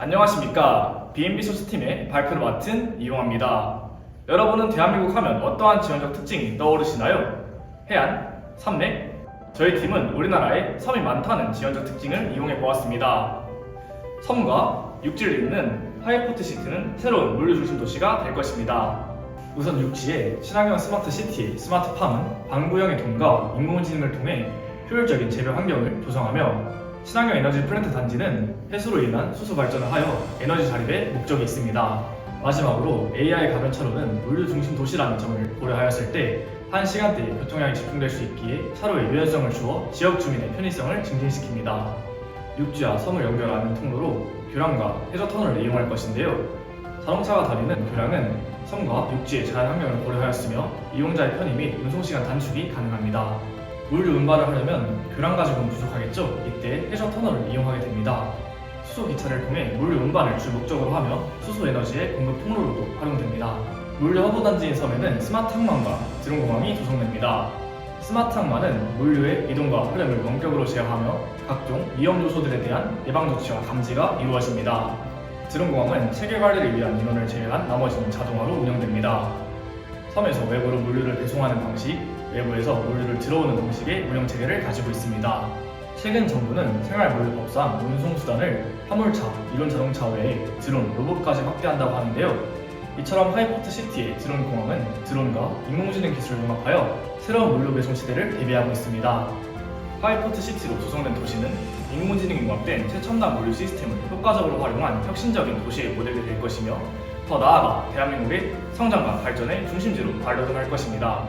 안녕하십니까. B&B 소스팀의 발표를 맡은 이용합니다. 여러분은 대한민국 하면 어떠한 지원적 특징이 떠오르시나요? 해안, 산맥? 저희 팀은 우리나라에 섬이 많다는 지원적 특징을 이용해 보았습니다. 섬과 육지를 잇는 하이포트 시티는 새로운 물류 중심 도시가 될 것입니다. 우선 육지의 친환경 스마트 시티, 스마트 팜은 방구형의 돈과 인공지능을 통해 효율적인 재배 환경을 조성하며 친환경 에너지 플랜트 단지는 해수로 인한 수소 발전을 하여 에너지 자립에 목적이 있습니다. 마지막으로 AI 가변차로는 물류 중심 도시라는 점을 고려하였을 때 한 시간대에 교통량이 집중될 수 있기에 차로의 유연성을 주어 지역 주민의 편의성을 증진시킵니다. 육지와 섬을 연결하는 통로로 교량과 해저 터널을 이용할 것인데요. 자동차가 다니는 교량은 섬과 육지의 자연 환경을 고려하였으며 이용자의 편의 및 운송 시간 단축이 가능합니다. 물류 운반을 하려면 교량 가지고는 부족하겠죠. 이때 해저 터널을 이용하게 됩니다. 수소 기차를 통해 물류 운반을 주 목적으로 하며 수소 에너지의 공급 통로로도 활용됩니다. 물류 허브 단지인 섬에는 스마트 항만과 드론 공항이 조성됩니다. 스마트 항만은 물류의 이동과 흐름을 원격으로 제어하며 각종 위험 요소들에 대한 예방 조치와 감지가 이루어집니다. 드론 공항은 체계 관리를 위한 인원을 제외한 나머지는 자동화로 운영됩니다. 섬에서 외부로 물류를 배송하는 방식, 외부에서 물류를 들어오는 방식의 운영 체계를 가지고 있습니다. 최근 정부는 생활물류법상 운송 수단을 화물차, 이론 자동차 외에 드론, 로봇까지 확대한다고 하는데요. 이처럼 하이포트 시티의 드론 공항은 드론과 인공지능 기술을 융합하여 새로운 물류 배송 시대를 대비하고 있습니다. 하이포트 시티로 조성된 도시는 인공지능이 융합된 최첨단 물류 시스템을 효과적으로 활용한 혁신적인 도시의 모델이 될 것이며 더 나아가 대한민국의 성장과 발전의 중심지로 발돋움할 것입니다.